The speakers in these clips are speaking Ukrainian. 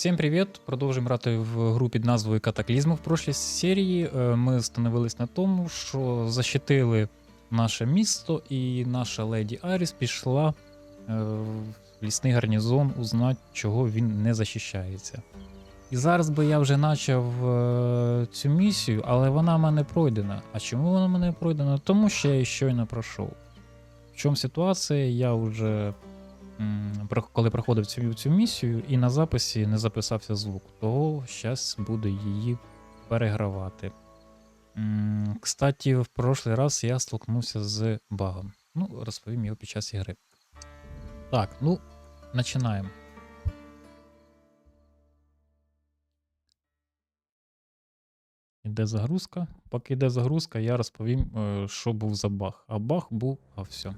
Всім привіт! Продовжуємо грати в гру під назвою Катаклізм. В прошлій серії е, ми становились на тому, що защитили наше місто, і наша леді Аріс пішла е, в лісний гарнізон узнати, чого він не захищається. І зараз би я вже почав е, цю місію, але вона в мене пройдена. А чому вона в мене пройдена? Тому що я її щойно пройшов. В чому ситуація? Я вже коли проходив цю, цю місію, і на записі не записався звук, того зараз буду її перегравати. Кстати, в прошлий раз я столкнувся з багом. Ну, розповім його під час ігри. Так, ну, починаємо. Іде загрузка. Поки йде загрузка, я розповім, е, що був за баг. А баг був, а все.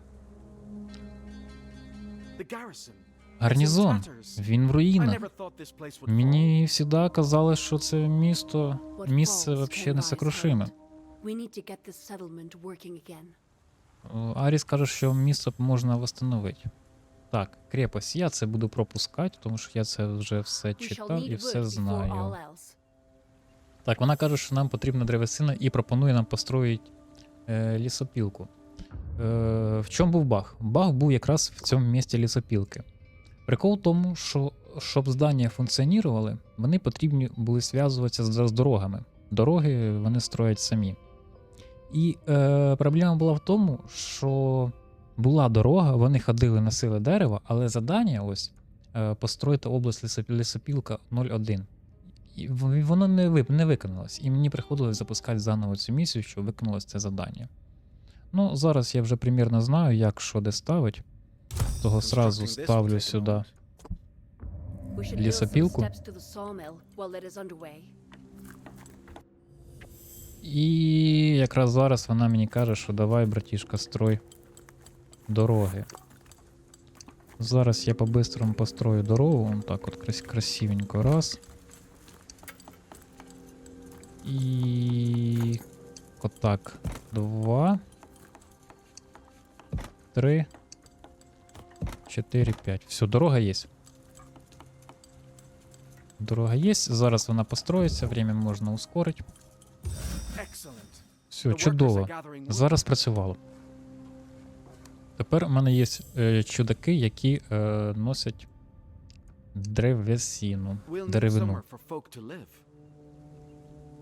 Гарнізон. Він в руїнах. Мені завжди казали, що це місто, місце взагалі несокрушиме. Аріс каже, що місто можна встановити. Так, крепость. Я це буду пропускати, тому що я це вже все читав і все знаю. Так, вона каже, що нам потрібна древесина і пропонує нам построїти е, лісопілку. Е, в чому був баг? Баг був якраз в цьому місці лісопілки. Прикол в тому, що щоб здання функціонували, вони потрібні були зв'язуватися з, з дорогами. Дороги вони строять самі. І е, проблема була в тому, що була дорога, вони ходили, носили дерево, але задання ось е, построїти область лісоп- лісопілка 01. І воно не, не виконалось. І мені приходилось запускати заново цю місію, щоб виконалось це завдання. Ну, зараз я вже примірно знаю, як що де ставить. Того сразу ставлю сюди. Лісопілку. І якраз зараз вона мені каже, що давай, братішка, строй дороги. Зараз я по-бистрому построю дорогу. Вон так от крас- красивенько. Раз. І. Отак. Два. Три. Чотири, п'ять. Все, дорога є. Дорога є. Зараз вона построїться, время можна ускорити. Все, чудово. Зараз працювало. Тепер у мене є е, чудаки, які е, носять древесину. деревину.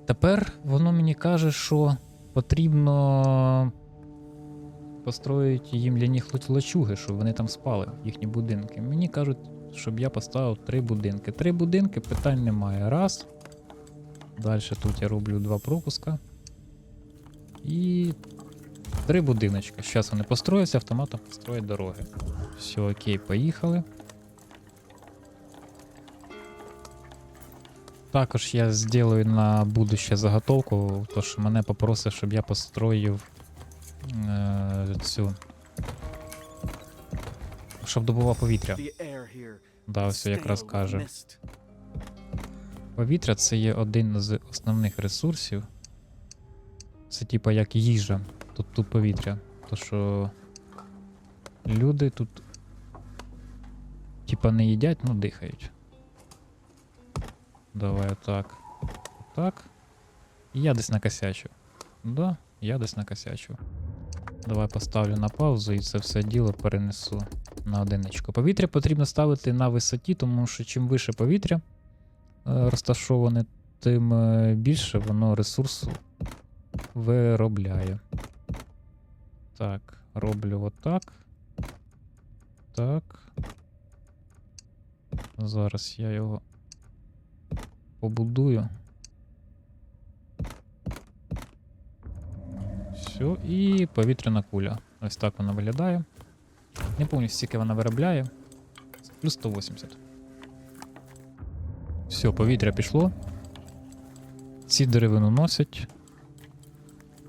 Тепер воно мені каже, що потрібно построїти їм для них лачуги, щоб вони там спали, їхні будинки. Мені кажуть, щоб я поставив три будинки. Три будинки, питань немає. Раз. Далі тут я роблю два пропуска. І три будиночки. Зараз вони построяться, автоматом построять дороги. Все, окей, поїхали. Також я зроблю на будуще заготовку, то що мене попросив, щоб я построїв е, цю. Щоб добував повітря. Да, ось якраз каже. Повітря це є один з основних ресурсів. Це типа як їжа. Тут тут повітря. То що люди тут типа не їдять, ну дихають. Давай отак. Так. І я десь накосячу. Да, я десь накосячу. Давай поставлю на паузу і це все діло перенесу на одиничку. Повітря потрібно ставити на висоті, тому що чим вище повітря е, розташоване, тим е, більше воно ресурсу виробляє. Так, роблю отак. Так. Зараз я його побудую. Все, і повітряна куля. Ось так вона виглядає. Не пам'ятаю, скільки вона виробляє. Плюс 180. Все, повітря пішло. Ці деревину носять.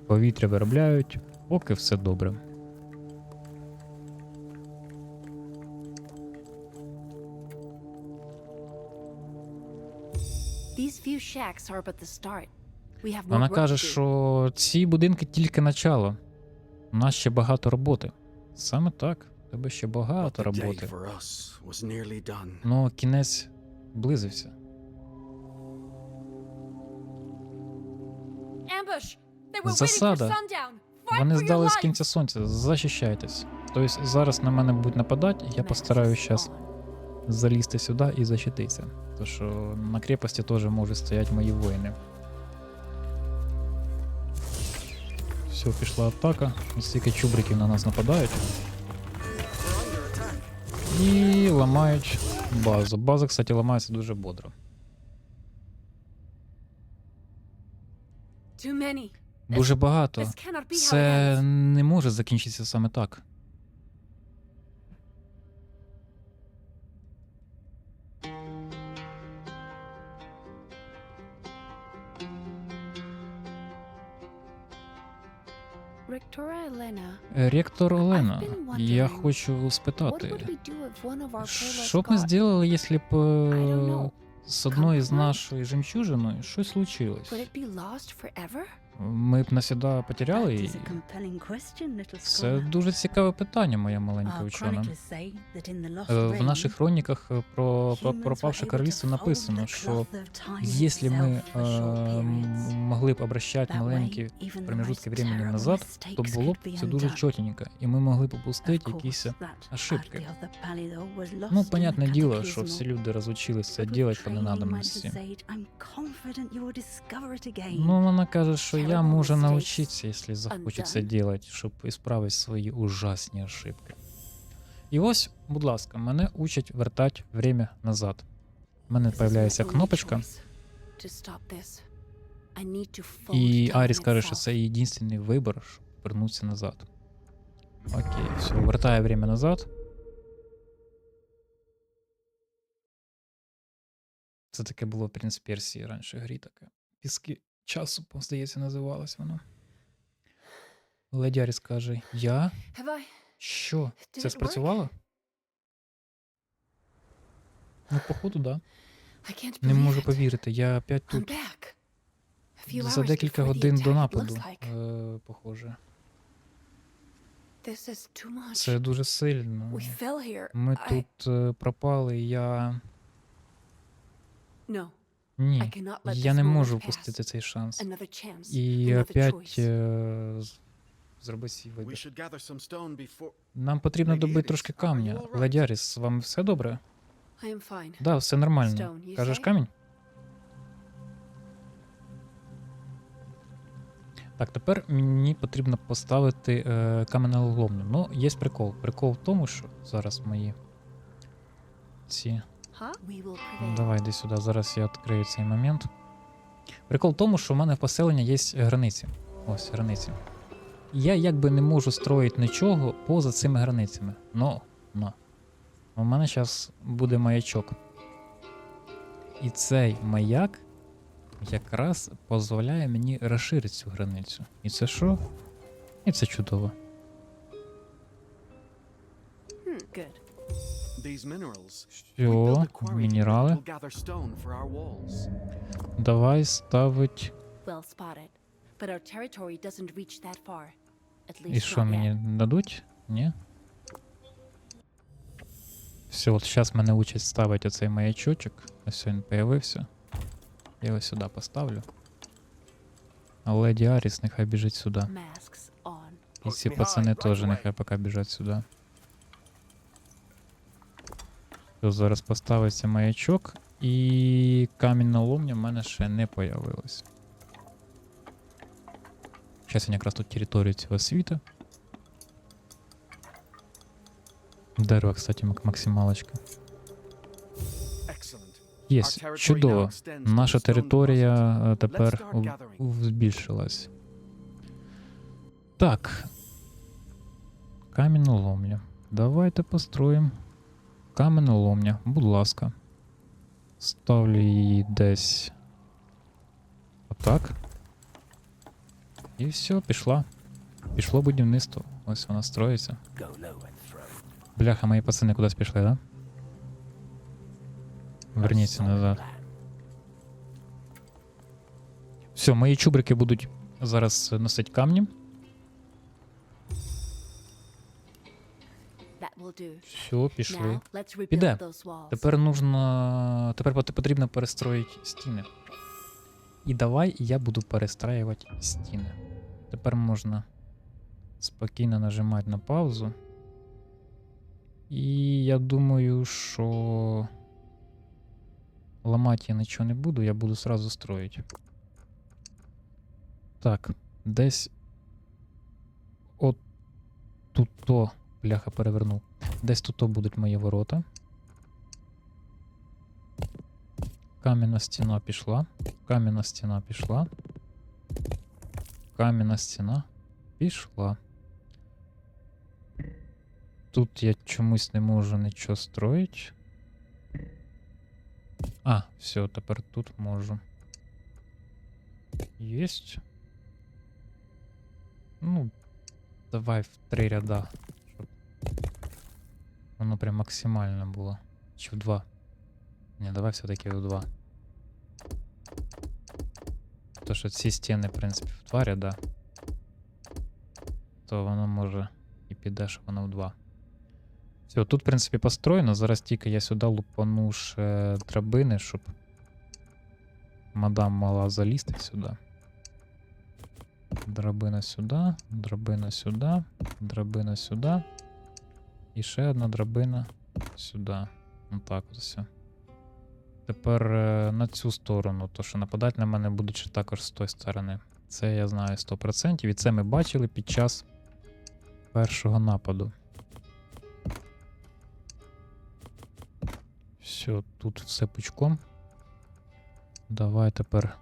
Повітря виробляють. Поки все добре. These few shacks are but the start. Вона каже, що ці будинки тільки начало. У нас ще багато роботи. Саме так, тебе ще багато роботи. Ну, кінець близився. Засада. Вони здали з кінця сонця. Защищайтесь. Тобто зараз на мене будуть нападати, я постараюся зараз залізти сюди і защититися. Тому що на крепості теж можуть стояти мої воїни. Все, пішла атака. Стільки чубриків на нас нападають. І ламають базу. База, кстати, ламається дуже бодро. Дуже багато. Це не може закінчитися саме так. Е, Олена, я хочу спитати, що б ми зробили, якщо б е, з одної з нашої жемчужини щось случилось? Ми б навсіда потеряли її? Це дуже цікаве питання, моя маленька учена. Е, В наших хроніках е, про, про пропавше королівство написано, що якщо ми е, могли б обращати маленькі промежутки времени назад, то було б це дуже чотенько, і ми могли б опустити якісь ошибки. Ну, понятне діло, що всі люди with робити по ненадобності. Ну, вона каже, що я Terrible можу mistakes навчитися, якщо захочу це undone. робити, щоб ісправити свої ужасні ошибки. І ось, будь ласка, мене учать вертати время назад. У мене This is my з'являється only кнопочка, choice to stop this. I need to fold і time Аріс каже, що itself. це єдиний вибір, щоб вернутися назад. Окей, все, вертає время назад. Це таке було в Принц Персії раніше грі таке. Піски часу, здається, називалось воно. Леді Аріс каже: Я? Що? Це спрацювало? Ну, походу, да. I Не можу повірити, я опять тут за декілька годин до нападу, е, похоже. Це дуже сильно. Ми тут е, пропали, я. Ні. Я не можу впустити цей шанс. І опять е, з- свій вибір. Нам потрібно добити трошки камня. right? З вами все добре? Да, все нормально. Кажеш камінь? Так, тепер мені потрібно поставити е, каменоломню. Ну, є прикол. Прикол в тому, що зараз мої ці. Давай йди сюди, зараз я відкрию цей момент. Прикол в тому, що в мене в поселення є границі. Ось границі. Я якби не можу строїти нічого поза цими границями. Но, но. У мене зараз буде маячок. І цей маяк якраз дозволяє мені розширити цю границю. І це що? І це чудово. Good. These minerals. We Все, build a quarry мінерали. We'll gather stone for our walls. Давай ставить. Well spotted. But our territory doesn't reach that far. At least І що not мені yet. дадуть? Ні? Все, от зараз мене учать ставити оцей маячочок. Ось він появився. Я його сюди поставлю. А леді Аріс нехай біжить сюди. Masks on. І ці пацани теж нехай поки біжать сюди. Все, зараз поставиться маячок. І камінь на ломня в мене ще не появилось. Зараз він якраз тут територію цього світу. Дерево, кстати, максималочка. Є, чудово. Наша територія е, тепер збільшилась. Так. Каміноломня. Давайте построїмо. Каменоломня, будь ласка. Ставлю її десь. Отак. І все, пішла. Пішло будівництво. Ось вона строїться. Бляха, мої пацани кудись пішли, да? Верніться назад. Все, мої чубрики будуть зараз носити камні. Все, пішли. Піде. Тепер нужно. Тепер потрібно перестроїти стіни. І давай я буду перестраювати стіни. Тепер можна спокійно нажимати на паузу. І я думаю, що ламати я нічого не буду, я буду сразу строїти. Так, десь от тут то, бляха перевернув. Десь тут то будуть мої ворота. Кам'яна стіна пішла. Кам'яна стіна пішла. Кам'яна стіна пішла. Тут я чомусь не можу нічого строїти. А, все, тепер тут можу. Єсть. Ну, давай в три ряда. Щоб воно прям максимально було. Чи в два. Ні, давай все-таки в два. То що ці стіни, в принципі, в два ряда. То воно може і піде, що воно в два. Все, тут, в принципі, построєно. Зараз тільки я сюди лупану ще драбини, щоб мадам мала залізти сюди. Драбина сюди, драбина сюди, драбина сюди. І ще одна драбина сюди. Отак от все. Тепер е, на цю сторону, то що нападати на мене будуть також з тої сторони. Це я знаю 100%. І це ми бачили під час першого нападу. Все, тут все пучком. Давай тепер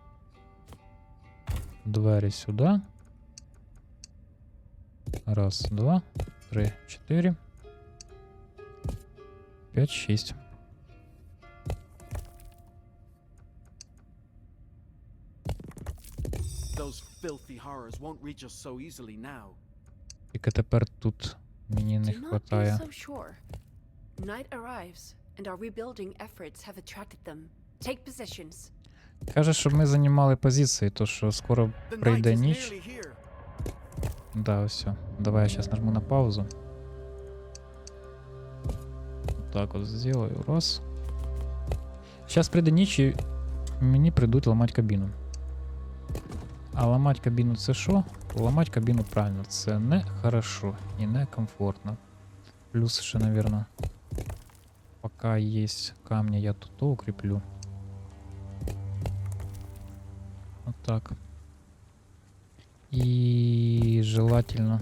двері сюди. Раз, два, три, чотири. 5-6. Тільки тепер тут мені не хватає. Каже, щоб ми займали позиції, то що скоро прийде ніч. Да, все. Давай я сейчас нажму на паузу. Так от сделаю. Раз. Сейчас прийде ніч і мені прийдуть ламати кабіну. А ламати кабіну це що? Ламати кабіну правильно. Це не хорошо і не комфортно. Плюс ще, наверное, пока есть камни, я тут то укреплю. Вот так. И желательно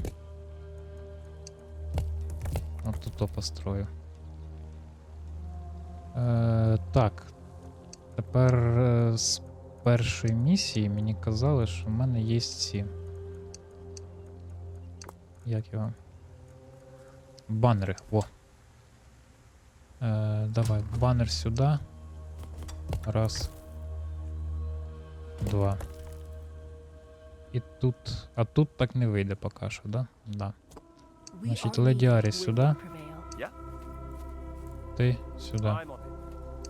вот тут то построю. Е, так. Тепер е, з першої місії мені казали, що в мене є ці. Як його? Банери. Во. Е, давай, банер сюди. Раз. Два. І тут. А тут так не вийде поки що, да? Да. Значить, леді Арі сюди. Ти сюди.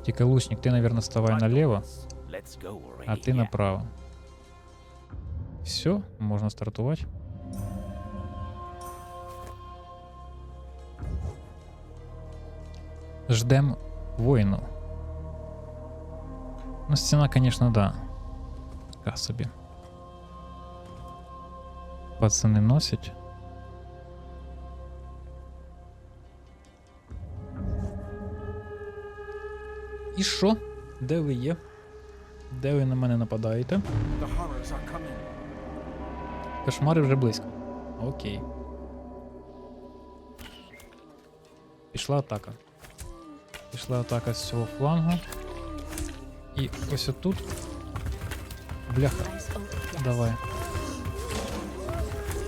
I'm on it. Тільки лучник, ти, наверное, ставай Right, наліво, Douglas. Let's go а already. ти Yeah. направо. Все, можна стартувати. Ждем воїну. Ну, стіна, конечно, да. Така собі. Пацани носять. І що? Де ви є? Де ви на мене нападаєте? Кошмари вже близько. Окей. Пішла атака. Пішла атака з цього флангу. І ось отут. Бляха, давай.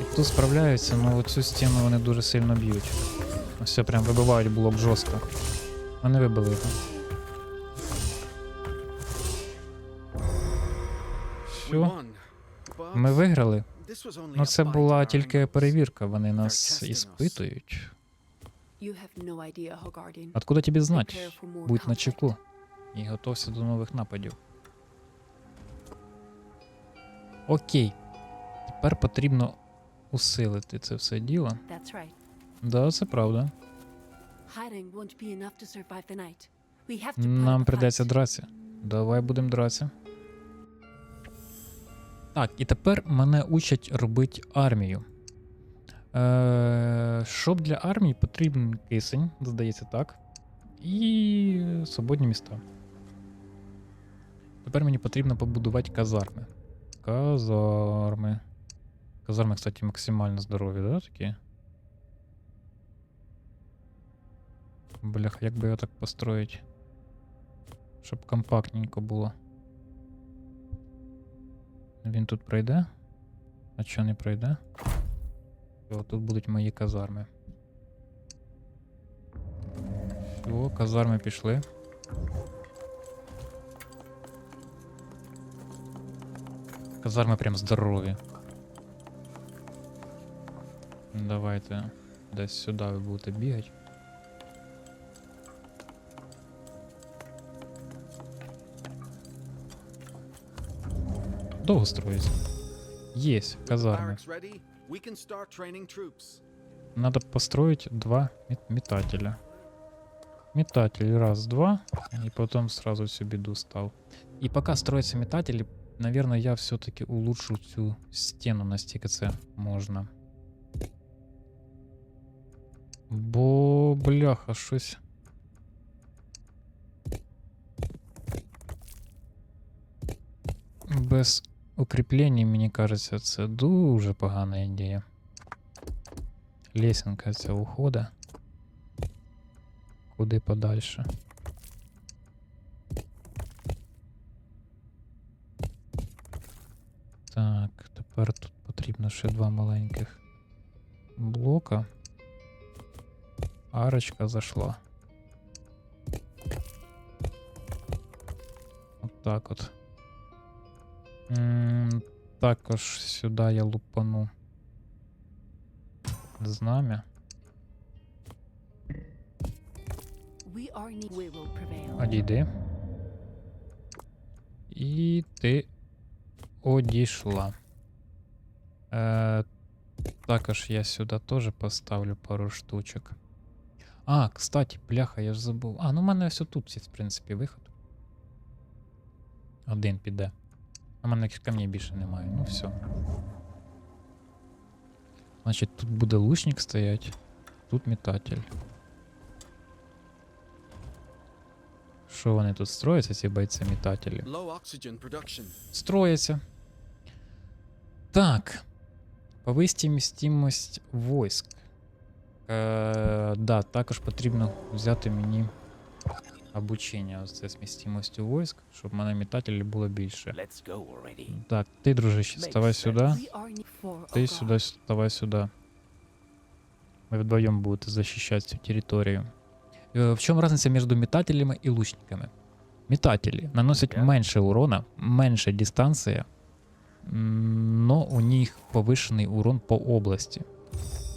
І тут справляються, але оцю стіну вони дуже сильно б'ють. Ось прям вибивають блок жорстко. Вони вибили його. Все, ми виграли. Ну це була тільки перевірка, вони нас іспитують. Откуда тобі знати? Будь на чеку і готовся до нових нападів. Окей. Тепер потрібно усилити це все діло. Right. Да, це правда. Нам придеться дратися. Давай будемо дратися. Так, і тепер мене учать робити армію. Е, щоб для армії потрібен кисень, здається так. І свободні міста. Тепер мені потрібно побудувати казарми. Казарми. Казарми, кстати, максимально здорові, да, такі? Блях, як би його так построїть? Щоб компактненько було. Він тут пройде? А що не пройде? Тут будуть мої казарми. О, казарми пішли. Казарми прям здорові. Давайте десь сюди ви будете бігати. Can start training troops. Надо построить два мет- метателя. Метатель раз, два, и потом сразу всю беду стал. И пока строятся метатели, наверное, я все-таки улучшу цю стену настільки це можна. Бо, бляха, щось. Без укріплень, мені кажеться, це дуже погана ідея. Лесенка ця ухода. Куди подальше. Так, тепер тут потрібно ще два маленьких блока. Арочка зайшла. От так от. М, Також сюди я лупану знам'я. We are ne- we will prevail. Одійди. І ти одійшла. Е, також я сюди теж поставлю пару штучок. А, кстати, бляха, я ж забув. А, ну в мене все тут, є, в принципі, виход. Один піде. А в мене якихось камней більше немає. Ну все. Значить, тут буде лучник стоять, тут метатель. Що вони тут строяться, ці бойці метателі? Low oxygen production. Строяться. Так. Повисти містимость войск. Е, да, також потрібно взяти мені Обучення. Ось це з містимостю войск, щоб в мене метателів було більше. Let's go already. Так, ти, дружище, ставай сюди. We are ne- for Ти Ogor. сюди, ставай сюди. Ви вдвоєм будете захищати цю територію. Е, В чому різниця між метателями і лучниками? Метателі наносять Я? менше урона, менша дистанція, м, но у них повишений урон по області.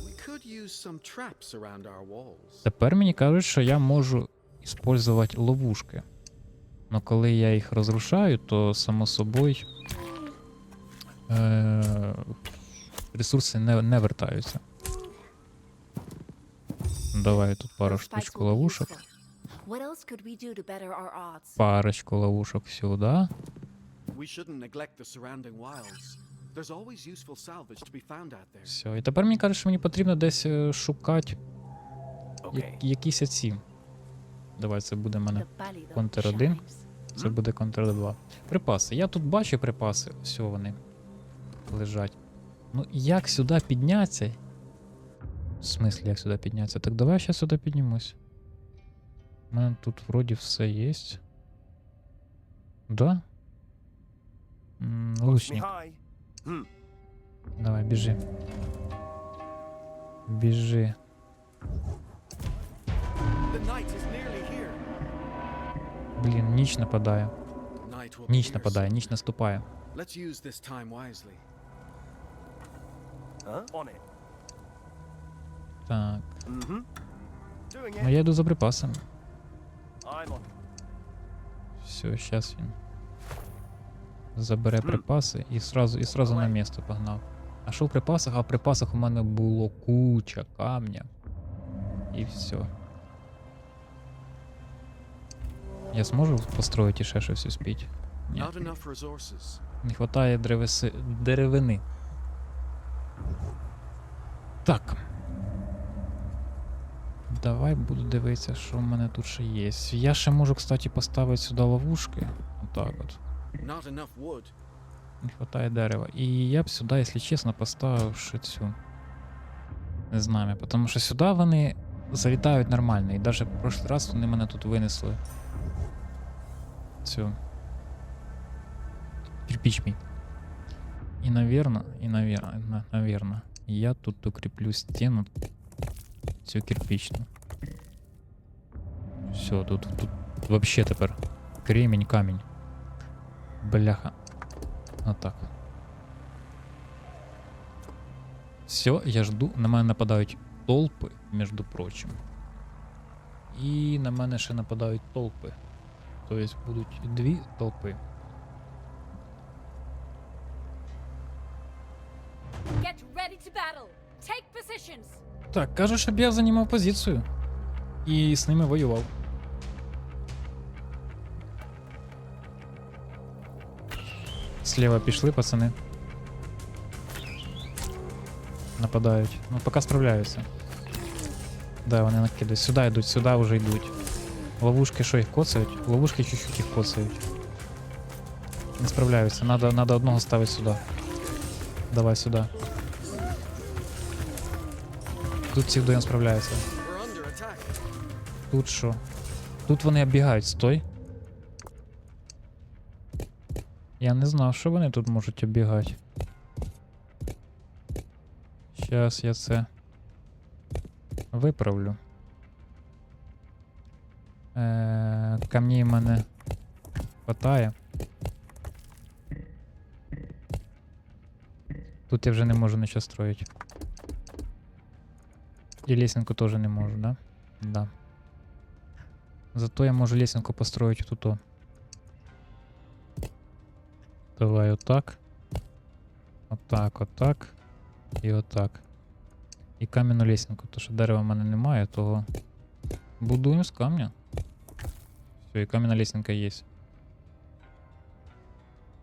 We could use some traps around our walls. Тепер мені кажуть, що я можу використовувати ловушки. Но коли я їх розрушаю, то само собою е- ресурси не, не вертаються. Давай тут пару штучку ловушок. odds? Парочку ловушок сюди. Все. І тепер мені кажуть, що мені потрібно десь е, шукати Okay. я- якісь ці. Давай, це буде в мене. Контр один. Це буде контр 2. Припаси. Я тут бачу припаси. Ось вони лежать. Ну як сюди піднятися? В смислі, як сюди піднятися? Так давай я ще сюди піднімусь. У мене тут вроді все є. Да? М, Лучник. Давай, біжи. Біжи. Блін, ніч нападає. Night will be Ніч here нападає, soon. ніч наступає. Let's use this time wisely. Huh? On it. Так. Mm-hmm. Doing Ну it. я йду за припасами. I'm on. Все, сейчас він забере Мгм. припаси і сразу, і сразу на Давай. місто погнав. А що в припасах? А в припасах у мене було куча камня. І все. Я зможу построїти ще щось успіть? Ні. Не вистачає древеси... деревини. Так. Давай буду дивитися, що в мене тут ще є. Я ще можу, кстати, поставити сюди ловушки. Отак от. Не вистачає дерева. І я б сюди, якщо чесно, поставив ще цю знам'я. Тому що сюди вони залітають нормально. І навіть в прошлий раз вони мене тут винесли. Цю. Кирпич мій. І, навірно, і, навірно, на- я тут укріплю стіну. Цю кирпичну. Все, тут, тут вообще тепер кремінь, камінь. Бляха. Отак. Все, я жду. На мене нападають толпи, між прочим. І на мене ще нападають толпи. Тобто будуть дві толпи. Get ready to battle. Take positions. Так, кажуть, щоб я займав позицію. І з ними воював. Слева пішли, пацани. Нападають. Ну, поки справляються. Да, вони накидають. Сюди йдуть, сюди вже йдуть. Ловушки що їх коцають? Ловушки чуть-чуть їх коцають. Не справляються. Надо, надо одного ставити сюди. Давай сюди. Тут ці вдвоєм справляються. Тут що? Тут вони оббігають, стой. Я не знав, що вони тут можуть оббігати. Щас я це виправлю. Е, камней мене хватає. Тут я вже не можу нічого строїти. І лесенку теж не можу, да? Да. Зато я можу лесенку построить тут. -о. Давай отак. Отак, отак. І отак. І кам'яну лесенку, то що дерева в мене немає, того будуємо з камня. Все, і кам'яна лесенка є.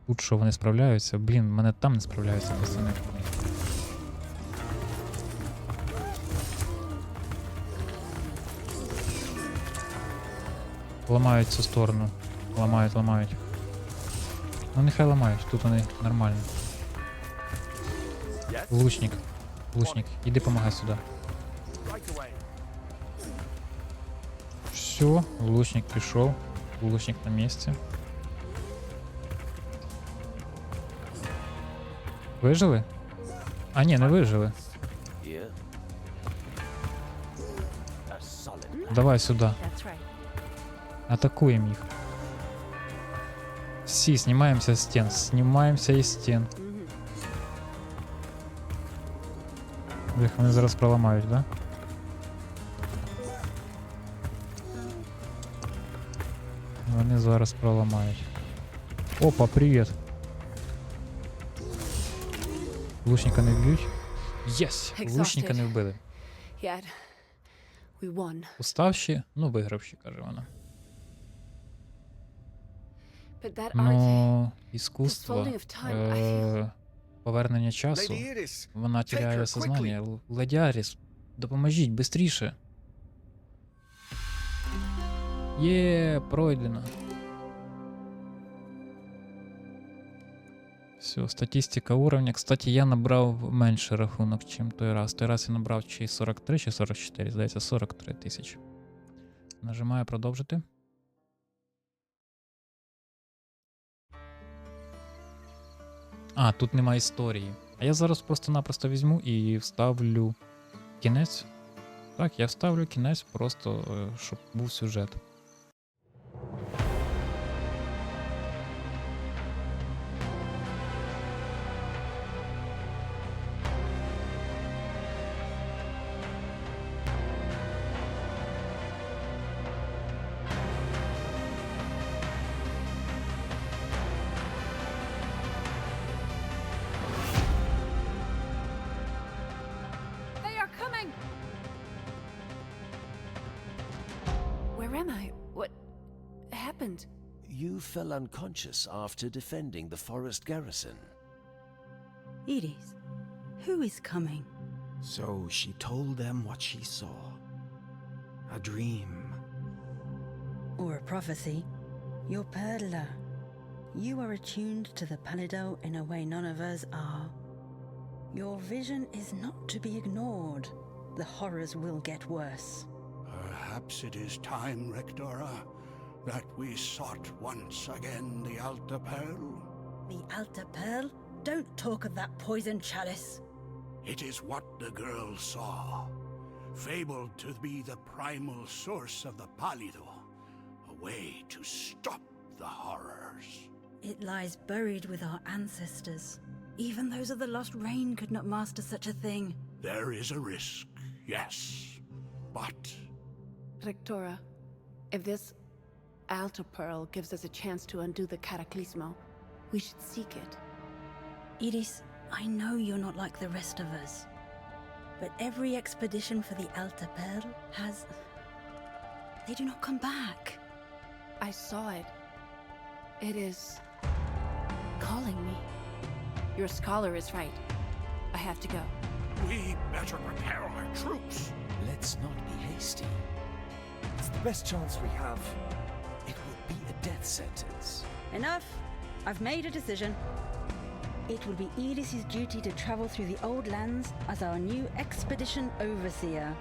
Тут що вони справляються? Блін, в мене там не справляються, пацани. Ламають цю сторону. Ламають, ламають. Ну нехай ламають, тут вони нормально. Yes? Лучник. Лучник, іди помагай сюди. Right away. Все, лучник пішов. Лучник на місці. Вижили? А ні, не вижили. Here. A solid. Давай сюди. That's right. Атакуємо їх. Всі, знімаємося з стін. Знімаємося із стін. Їх вони зараз проламають, да? Вони зараз проламають. Опа, привіт. Лучника не б'ють. Єс! Лучника не вбили. We won. Уставші, ну вигравші, каже вона. Art, Ну, іскусство, е, повернення часу, вона quickly. сознання. Л- Леді Аріс, допоможіть, бистріше. Є, пройдено. Все, статистика уровня. Кстати, я набрав менше рахунок, чим той раз. Той раз я набрав чи 43, чи 44, здається, 43 тисячі. Нажимаю продовжити. А, тут нема історії. А я зараз просто-напросто візьму і вставлю кінець. Так, я вставлю кінець просто, е, щоб був сюжет. Where am I? What happened? You fell unconscious after defending the forest garrison. Edith, who is coming? So she told them what she saw. A dream. Or a prophecy? You're Perla. You are attuned to the Palido in a way none of us are. Your vision is not to be ignored. The horrors will get worse. Perhaps it is time, Rectora, that we sought once again the Alta Pearl. The Alta Pearl? Don't talk of that poison chalice. It is what the girl saw, fabled to be the primal source of the Palido, a way to stop the horrors. It lies buried with our ancestors. Even those of the Lost Rain could not master such a thing. There is a risk, yes, but Rectora, if this Alta Pearl gives us a chance to undo the Cataclysmo, we should seek it. Edith, I know you're not like the rest of us. But every expedition for the Alta Pearl has. They do not come back. I saw it. It is calling me. Your scholar is right. I have to go. we better prepare our troops. Let's not be hasty. It's the best chance we have. It will be a death sentence. Enough! I've made a decision. It will be Edith's duty to travel through the old lands as our new expedition overseer.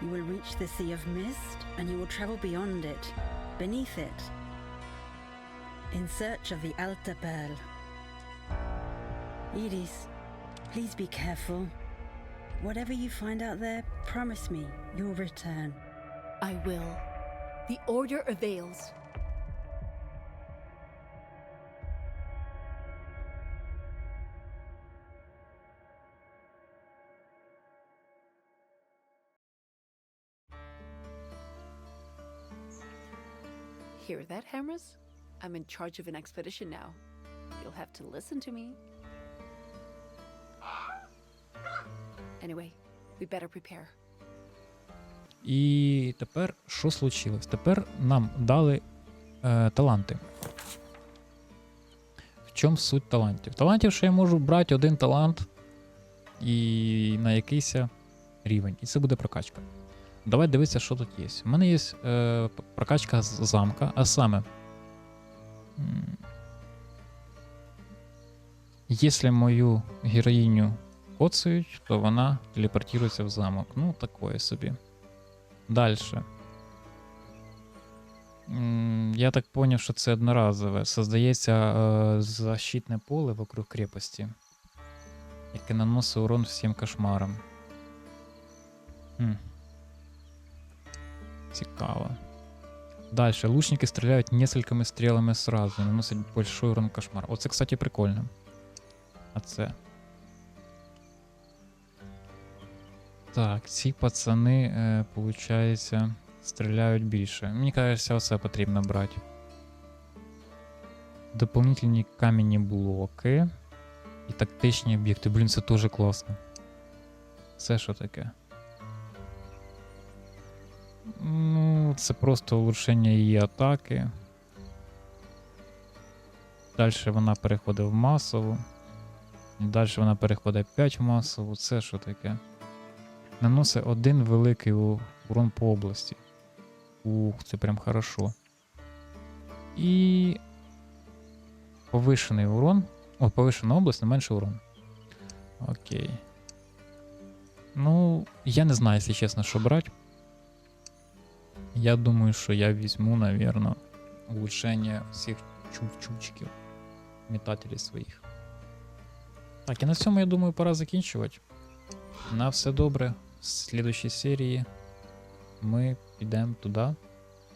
You will reach the Sea of Mist and you will travel beyond it, beneath it, in search of the Alta Pearl. Edith, please be careful. Whatever you find out there, promise me you'll return. I will. The order avails. Hear that, Hamras? I'm in charge of an expedition now. You'll have to listen to me. Anyway, we better prepare. І тепер що случилось? Тепер нам дали е, таланти. В чому суть талантів? Талантів, що я можу брати один талант і на якийсь рівень. І це буде прокачка. Давай дивитися, що тут є. У мене є е, прокачка замка, а саме. Якщо мою героїню коцають, то вона телепортується в замок. Ну, такое собі. Дальше. Я так поняв, що це одноразове. Создається е, защитне поле вокруг крепості, яке наносить урон всім кошмарам. Хм. Цікаво. Дальше. Лучники стріляють несколькими стрілами сразу наносять большой урон кошмар. Оце, кстати, прикольно. А це. Так, ці пацани, е, получається, стріляють більше. Мені кажеться, оце потрібно брати. Дополнительні кам'яні блоки і тактичні об'єкти. Блін, це теж класно. Це що таке? Ну, це просто улучшення її атаки. Далі вона переходить в масову. І далі вона переходить 5 в масову. Це що таке? Наносить один великий урон по області. Ух, це прям хорошо. І повишений урон. О, повишена область, не менший урон. Окей. Ну, я не знаю, якщо чесно, що брати. Я думаю, що я візьму, наверное, улучшення всіх чубчиків, метателів своїх. Так, і на цьому, я думаю, пора закінчувати. На все добре. В слідущій серії ми підемо туди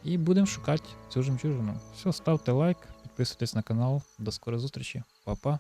і будемо шукати цю жемчужину. Все, ставте лайк, підписуйтесь на канал. До скорої зустрічі. Па-па.